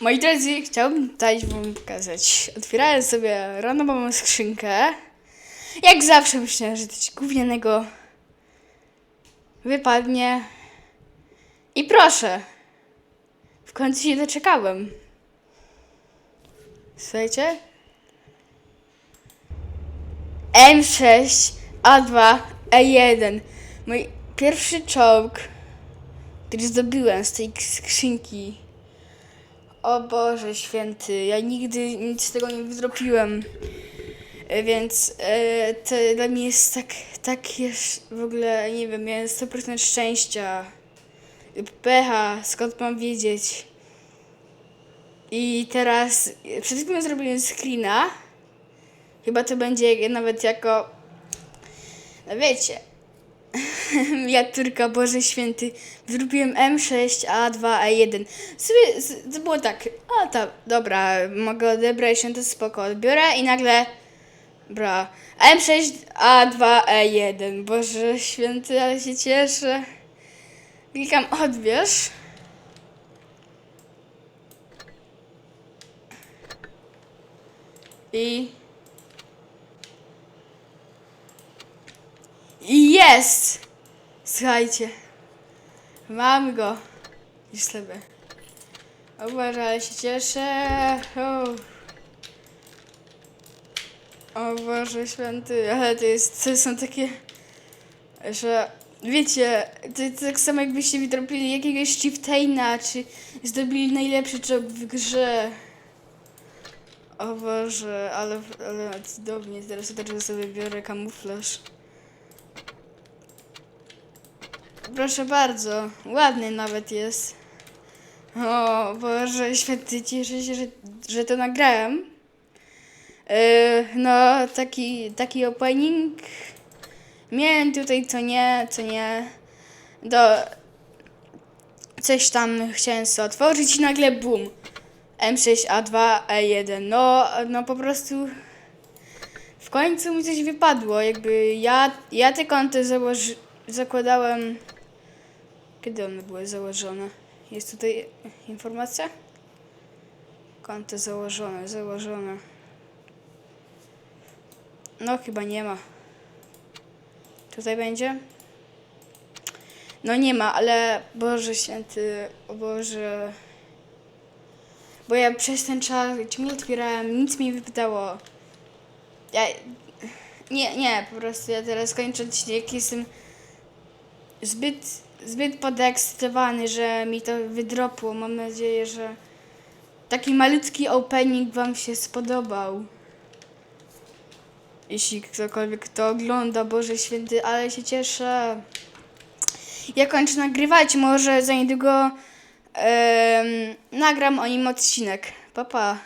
Moi drodzy, chciałbym tutaj wam pokazać. Otwierałem sobie randomową skrzynkę. Jak zawsze myślałem, że coś gównianego wypadnie. I proszę. W końcu się doczekałem. Słuchajcie. M6 A2 E1. Mój pierwszy czołg, który zdobyłem z tej skrzynki. O Boże święty, ja nigdy nic z tego nie wydropiłem. E, Więc e, to dla mnie jest tak, tak jest w ogóle, nie wiem, miałem 100% szczęścia. Pecha, skąd mam wiedzieć. I teraz, przed chwilą zrobiłem screena. Chyba to będzie nawet jako, no wiecie, miniaturka Boże Święty. Zrobiłem M6A2A1. Sobie, to było tak, a ta, dobra, mogę odebrać się, to spoko, odbiorę i nagle, bra, M6A2E1. Boże Święty, ale się cieszę. Klikam odbierz. I... I jest! Słuchajcie. Mamy go. Już sobie. Boże, ale się cieszę. O. o Boże święty, ale to jest, to są takie, że wiecie, to, to tak samo jakbyście mi jakiegoś Chieftaina, czy zdobyli najlepszy czołg w grze. O Boże, ale, ale cudownie, teraz też sobie biorę kamuflaż. Proszę bardzo, ładny nawet jest. O Boże, święty, cieszę się, że, że to nagrałem. Yy, no, taki, taki opening miałem tutaj, co nie, co nie. Do... Coś tam chciałem sobie otworzyć i nagle bum. M6A2E1. No, no po prostu w końcu mi coś wypadło. Jakby ja, ja te konto założy, zakładałem. Kiedy one były założone? Jest tutaj informacja? Konto założone, założone. No chyba nie ma. Tutaj będzie? No nie ma, ale Boże święty, o Boże. Bo ja przez ten czas ciągle otwierałem, nic mi wypytało. Ja... Nie, nie, po prostu ja teraz kończę odcinek, jestem zbyt, zbyt podekscytowany, że mi to wydropło. Mam nadzieję, że taki malutki opening wam się spodobał. Jeśli ktokolwiek to ogląda, Boże Święty, ale się cieszę. Ja kończę nagrywać, może za niedługo em, nagram o nim odcinek. Pa, pa.